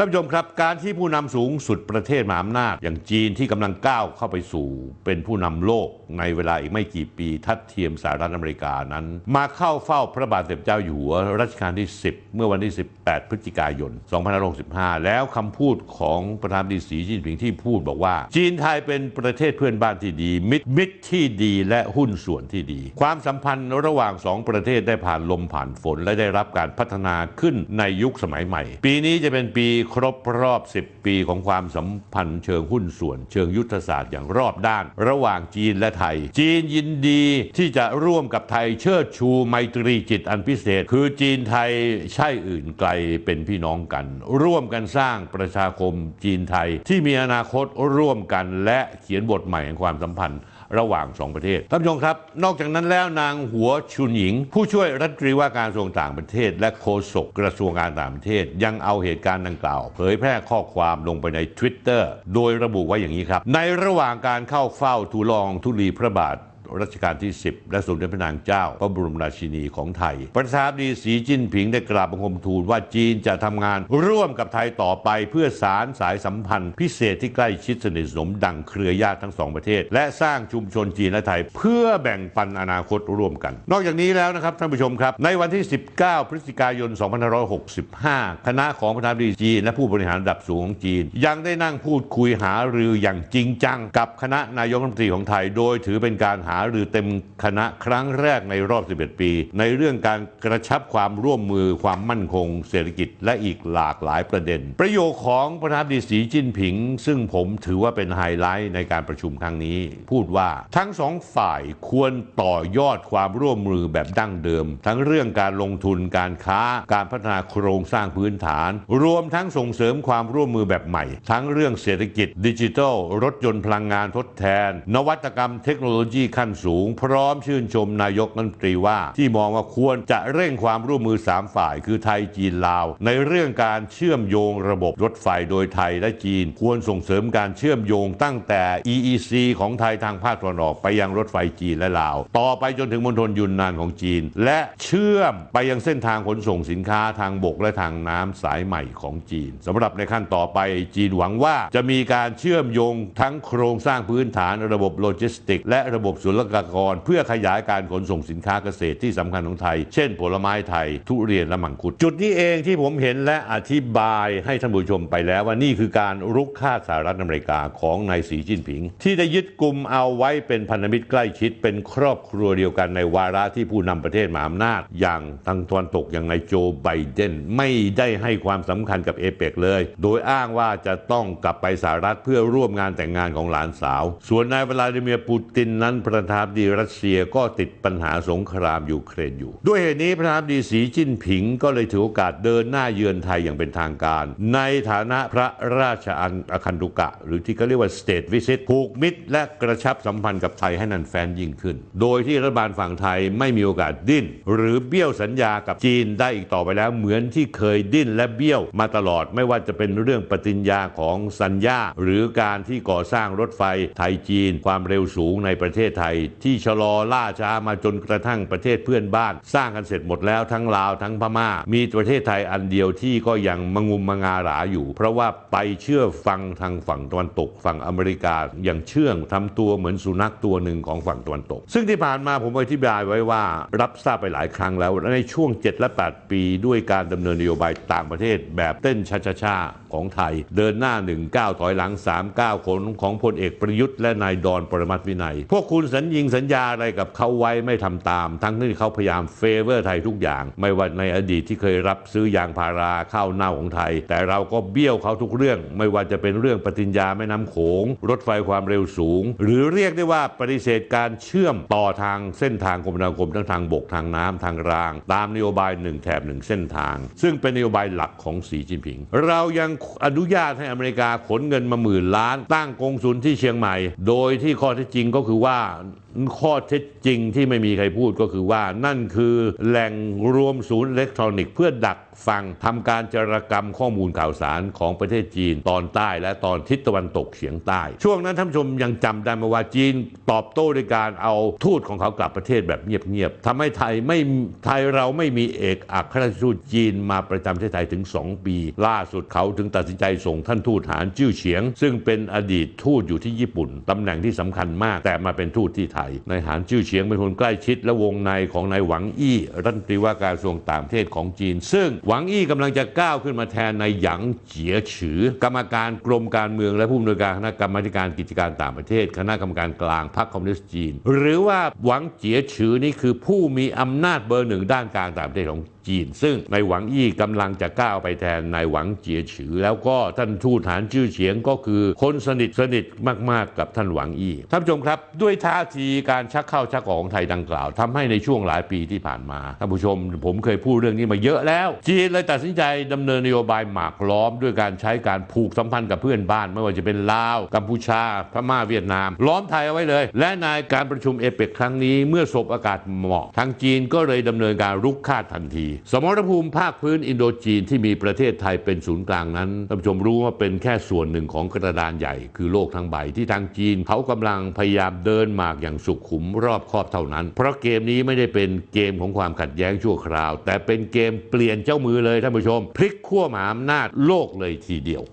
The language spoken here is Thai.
ท่านผู้ชมครับการที่ผู้นำสูงสุดประเทศมหาอำนาจ อย่างจีนที่กำลังก้าวเข้าไปสู่ เป็นผู้นำโลกในเวลาอีกไม่กี่ปีทัดเทียมสหรัฐอเมริกานั้น มาเข้าเฝ้าพระบาทสมเด็จเจ้าอยู่หัวรัชกาลที่ 10 เมื่อวันที่ 18 พฤศจิกายน 2565 แล้วคำพูดของประธานดีสีจิ้นผิงที่พูดบอกว่า จีนไทยเป็นประเทศเพื่อนบ้านที่ดี มิตรมิตรที่ดีและหุ้นส่วนที่ดี ความสัมพันธ์ระหว่างสองประเทศได้ผ่านลมผ่านฝนและได้รับการพัฒนาขึ้นในยุคสมัยใหม่ ปีนี้จะเป็นปีครบรอบ 10 ปีของความสัมพันธ์เชิงหุ้นส่วน เชิงยุทธศาสตร์อย่างรอบด้าน ระหว่างจีนและไทย จีนยินดีที่จะร่วมกับไทยเชิดชูไมตรีจิตอันพิเศษ คือจีนไทยใช่อื่นไกลเป็นพี่น้องกัน ร่วมกันสร้างประชาคมจีนไทยที่มีอนาคตร่วมกันและเขียนบทใหม่แห่งความสัมพันธ์ ระหว่างสองประเทศท่านผู้ชมครับ นอกจากนั้นแล้วนางหัวชุนหญิง ผู้ช่วยรัฐมนตรีว่าการกระทรวงต่างประเทศ และโฆษกกระทรวงการต่างประเทศ ยังเอาเหตุการณ์ดังกล่าว เผยแพร่ข้อความลงไปใน Twitter โดยระบุไว้อย่างนี้ครับ ในระหว่างการเข้าเฝ้าทูลองทุลีพระบาท รัชกาลที่ 10 และสมเด็จพระนางเจ้า พระบรมราชินีของไทย ประธานดีสีจิ้นผิงได้กราบบังคมทูลว่าจีนจะทำงานร่วมกับไทยต่อไปเพื่อสารสายสัมพันธ์ พิเศษที่ใกล้ชิดสนิทสนมดังเครือญาติทั้งสองประเทศ และสร้างชุมชนจีนและไทย เพื่อแบ่งปันอนาคตร่วมกัน นอกจากนี้แล้วนะครับท่านผู้ชมครับ ในวันที่ 19 พฤศจิกายน 2565 คณะของประธานดีจีนและผู้บริหารระดับสูงของจีน ยังได้นั่งพูดคุยหารืออย่างจริงจัง กับคณะนายกรัฐมนตรีของไทย โดยถือเป็นการหารือเต็มคณะครั้งแรกในรอบ 11 ปี ในเรื่องการกระชับความร่วมมือความมั่นคง เศรษฐกิจและอีกหลากหลายประเด็น ประโยคของประธานาธิบดีสีจิ้นผิง ซึ่งผมถือว่าเป็นไฮไลท์ในการประชุมครั้งนี้ พูดว่าทั้งสองฝ่ายควรต่อยอดความร่วมมือแบบดั้งเดิม ทั้งเรื่องการลงทุนการค้า การพัฒนาโครงสร้างพื้นฐาน รวมทั้งส่งเสริมความร่วมมือแบบใหม่ ทั้งเรื่องเศรษฐกิจดิจิทัล รถยนต์พลังงานทดแทน นวัตกรรมเทคโนโลยีขั้นสูง พร้อมชื่นชมนายกรัฐมนตรีว่า ที่มองว่าควรจะเร่งความร่วมมือ 3 ฝ่าย คือไทยจีนลาว ในเรื่องการเชื่อมโยงระบบรถไฟโดยไทยและจีน ควรส่งเสริมการเชื่อมโยงตั้งแต่ EEC ของไทยทางภาคตะวันออกไปยังรถไฟจีนและลาว ต่อไปจนถึงมณฑลยุนนานของจีน และเชื่อมไปยังเส้นทางขนส่งสินค้าทางบกและทางน้ำสายใหม่ของจีนสำหรับในขั้นต่อไปจีนหวังว่าจะมีการเชื่อมโยงทั้งโครงสร้างพื้นฐานระบบโลจิสติก และระบบศุลกากร เพื่อขยายการขนส่งสินค้าเกษตรที่สำคัญของไทย เช่น ผลไม้ไทย ทุเรียนและมังคุด จุดนี้เองที่ผมเห็นและอธิบายให้ท่านผู้ชมไปแล้วว่านี่คือการรุกฆ่าสหรัฐอเมริกาของนายสีจิ้นผิง ที่ได้ยึดกลุ่มเอาไว้เป็นพันธมิตรใกล้ชิดเป็นครอบครัวเดียวกันในวาระที่ผู้นำประเทศมหาอำนาจ อย่างทางตะวันตกอย่างนายโจไบเดนไม่ได้ให้ความสำคัญกับเอเปกเลย โดยอ้างว่าจะต้องกลับไปสหรัฐเพื่อร่วมงานแต่งงานของหลานสาว ส่วนนายวลาดิเมียร์ปูตินนั้นประธานาธิบดีรัสเซียก็ติดปัญหาสงครามยูเครนอยู่ ด้วยเหตุนี้ประธานาธิบดีสีจิ้นผิงก็เลยถือโอกาสเดินหน้าเยือนไทยอย่างเป็นทางการ ในฐานะพระราชอันอคันตุกะ หรือที่เขาเรียกว่า state visit ผูกมิตร และกระชับสัมพันธ์กับไทยให้นันแฟนยิ่งขึ้น โดยที่รัฐบาลฝั่งไทยไม่มีโอกาสดิ้น หรือเบี้ยวสัญญากับจีนได้อีกต่อไปแล้วเหมือนที่เคยดิ้นและเบี้ยวมาตลอดไม่ว่าจะเป็นเรื่องปฏิญญาของสัญญาหรือการที่ก่อสร้างรถไฟไทยจีน ความเร็วสูงในประเทศไทยที่ชะลอล่าช้ามาจนกระทั่งประเทศเพื่อนบ้าน สร้างกันเสร็จหมดแล้วทั้งลาวทั้งพม่า มีประเทศไทยอันเดียวที่ก็ยังมงุมมงาหราอยู่ เพราะว่าไปเชื่อฟังทางฝั่งตะวันตกฝั่งอเมริกาอย่างเชื่องทำตัวเหมือนสุนัขตัวหนึ่งของฝั่งตะวันตก ซึ่งที่ผ่านมาผมอธิบายไว้ว่ารับทราบไปหลายครั้งแล้วในช่วง 7 และ 8 ปีด้วยการดำเนินนโยบายต่างประเทศแบบเต้นชาๆของไทย เดินหน้า 1 9 ถอยหลัง 3 9 คนของพลเอกประยุทธ์และนายดอนปรมัตวินัย พวกคุณสัญญิงสัญญาอะไรกับเขาไว้ไม่ทำตาม ทั้งที่เขาพยายามเฟเวอร์ไทยทุกอย่าง ไม่ว่าในอดีตที่เคยรับซื้อยางพาราข้าวเน่าของไทย แต่เราก็เบี้ยวเขาทุกเรื่อง ไม่ว่าจะเป็นเรื่องปฏิญญาแม่น้ำโขง รถไฟความเร็วสูง หรือเรียกได้ว่าปฏิเสธการเชื่อมต่อทางเส้นทางคมนาคมทั้งทางบกทางน้ำทางราง ตามนโยบายหนึ่งแถบหนึ่งเส้นทาง ซึ่งเป็นนโยบายหลักของสีจิ้นผิง เรายังอนุญาตให้อเมริกาขนเงินมาหมื่นล้าน ตั้งกงสุลที่เชียงใหม่ โดยที่ข้อเท็จจริงก็คือว่า um, ข้อเท็จจริงที่ไม่มีใครพูดก็คือว่านั่นคือแหล่งรวมศูนย์อิเล็กทรอนิกส์เพื่อดักฟังทำการจารกรรมข้อมูลข่าวสารของประเทศจีนตอนใต้และตอนทิศตะวันตกเฉียงใต้ ช่วงนั้นท่านชมยังจำได้ไหมว่าจีนตอบโต้ด้วยการเอาทูตของเขากลับประเทศแบบเงียบๆทำให้ไทยไม่ไทยเราไม่มีเอกอัครราชทูตจีนมาประจำประเทศไทยถึง 2 ปี ล่าสุดเขาถึงตัดสินใจส่งท่านทูตหานจิ้วเฉียง ซึ่งเป็นอดีตทูตอยู่ที่ญี่ปุ่นตำแหน่งที่สำคัญมาก แต่มาเป็นทูตที่ไทยนายหานจิ้วเฉียงเป็นคนใกล้ชิดและวงในของนายหวังอี้รัฐมนตรีว่าการกระทรวงต่างประเทศของจีน ซึ่งหวังอี้กำลังจะก้าวขึ้นมาแทนนายหยางเจียฉือ กรรมการกรมการเมืองและผู้อำนวยการคณะกรรมาการกิจการต่างประเทศ คณะกรรมการกลางพรรคคอมมิวนิสต์จีน หรือว่าหวังเจียฉือนี่คือผู้มีอำนาจเบอร์หนึ่งด้านการต่างประเทศของจีน ซึ่งนายหวังอี้กำลังจะก้าวไปแทนนายหวังเจียฉือ แล้วก็ท่านทูตฐานชื่อเฉียงก็คือคนสนิทสนิทมาก ๆ กับท่านหวังอี้ท่านผู้ชมครับ ด้วยท่าทีการชักเข้าชักออกของไทยดังกล่าวทำให้ในช่วงหลายปีที่ผ่านมาท่านผู้ชม ผมเคยพูดเรื่องนี้มาเยอะแล้ว จีนเลยตัดสินใจดำเนินนโยบายหมากล้อม ด้วยการใช้การผูกสัมพันธ์กับเพื่อนบ้าน ไม่ว่าจะเป็นลาวกัมพูชาพม่าเวียดนาม ล้อมไทยเอาไว้เลย และในการประชุมเอเปกครั้งนี้เมื่อสบอากาศเหมาะทางจีนก็เลยดำเนินการรุกคาดทันทีสมรภูมิภาคพื้นอินโดจีนที่มีประเทศไทยเป็นศูนย์กลางนั้นท่านผู้ชมรู้ว่าเป็นแค่ส่วนหนึ่งของกระดานใหญ่ คือโลกทั้งใบที่ทางจีน เขากำลังพยายามเดินหมากอย่างสุขุมรอบคอบเท่านั้น เพราะเกมนี้ไม่ได้เป็นเกมของความขัดแย้งชั่วคราว แต่เป็นเกมเปลี่ยนเจ้ามือเลยท่านผู้ชม พลิกขั้วหมาอำนาจโลกเลยทีเดียว